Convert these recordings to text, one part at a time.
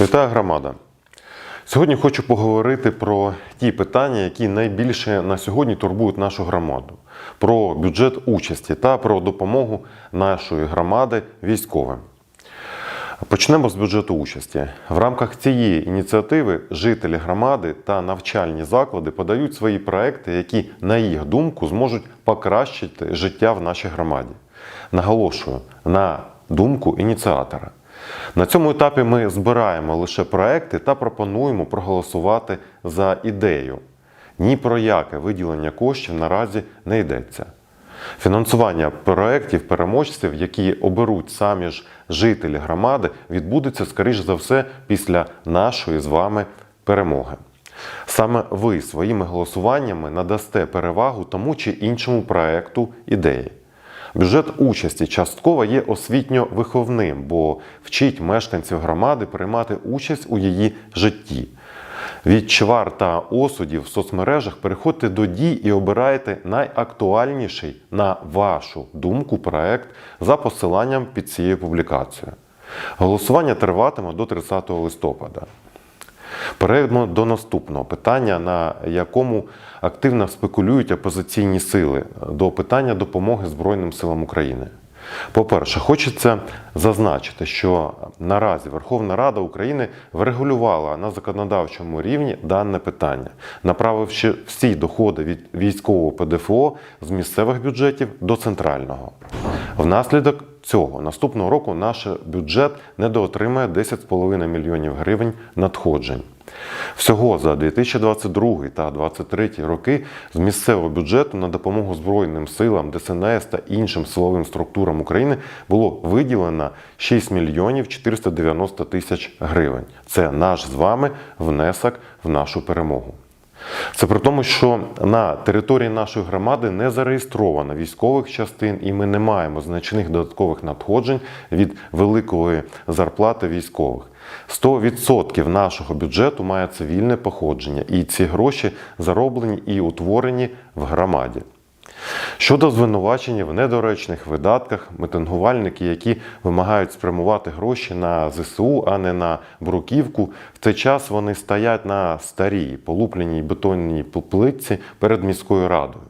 Вітаю громада. Сьогодні хочу поговорити про ті питання, які найбільше на сьогодні турбують нашу громаду: про бюджет участі та про допомогу нашої громади військовим. Почнемо з бюджету участі. В рамках цієї ініціативи жителі громади та навчальні заклади подають свої проекти, які, на їх думку, зможуть покращити життя в нашій громаді. Наголошую на думку ініціатора. На цьому етапі ми збираємо лише проекти та пропонуємо проголосувати за ідею. Ні про яке виділення коштів наразі не йдеться. Фінансування проєктів переможців, які оберуть самі ж жителі громади, відбудеться, скоріш за все, після нашої з вами перемоги. Саме ви своїми голосуваннями надасте перевагу тому чи іншому проекту ідеї. Бюджет участі частково є освітньо-виховним, бо вчить мешканців громади приймати участь у її житті. Від чвар та осудів в соцмережах переходьте до дій і обирайте найактуальніший на вашу думку проект за посиланням під цією публікацією. Голосування триватиме до 30 листопада. Перейдемо до наступного питання, на якому активно спекулюють опозиційні сили до питання допомоги Збройним силам України. По-перше, хочеться зазначити, що наразі Верховна Рада України врегулювала на законодавчому рівні дане питання, направивши всі доходи від військового ПДФО з місцевих бюджетів до центрального. Внаслідок цього наступного року наш бюджет недоотримає 10,5 мільйонів гривень надходжень. Всього за 2022 та 2023 роки з місцевого бюджету на допомогу Збройним силам, ДСНС та іншим силовим структурам України було виділено 6 мільйонів 490 тисяч гривень. Це наш з вами внесок в нашу перемогу. Це при тому, що на території нашої громади не зареєстровано військових частин, і ми не маємо значних додаткових надходжень від великої зарплати військових. 100% нашого бюджету має цивільне походження, і ці гроші зароблені і утворені в громаді. Щодо звинувачення в недоречних видатках, митингувальники, які вимагають спрямувати гроші на ЗСУ, а не на бруківку, в цей час вони стоять на старій полупленій бетонній плитці перед міською радою.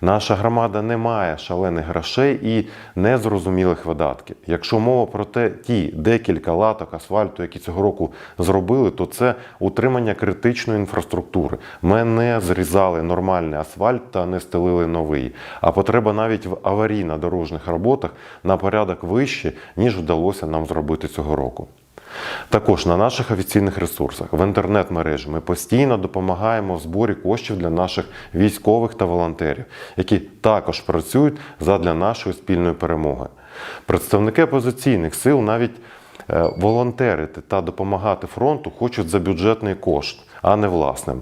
Наша громада не має шалених грошей і незрозумілих видатків. Якщо мова про те, ті декілька латок асфальту, які цього року зробили, то це утримання критичної інфраструктури. Ми не зрізали нормальний асфальт та не стелили новий. А потреба навіть в аварійно-дорожніх роботах на порядок вище, ніж вдалося нам зробити цього року. Також на наших офіційних ресурсах в інтернет-мережі ми постійно допомагаємо в зборі коштів для наших військових та волонтерів, які також працюють задля нашої спільної перемоги. Представники опозиційних сил навіть е, волонтерити та допомагати фронту хочуть за бюджетний кошт, а не власним.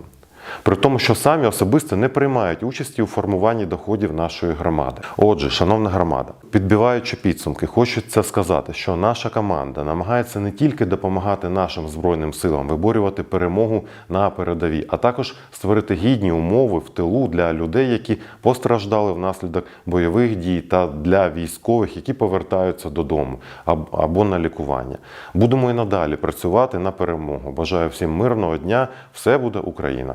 При тому, що самі особисто не приймають участі у формуванні доходів нашої громади. Отже, шановна громада, підбиваючи підсумки, хочеться сказати, що наша команда намагається не тільки допомагати нашим збройним силам виборювати перемогу на передовій, а також створити гідні умови в тилу для людей, які постраждали внаслідок бойових дій, та для військових, які повертаються додому або на лікування. Будемо і надалі працювати на перемогу. Бажаю всім мирного дня! Все буде Україна!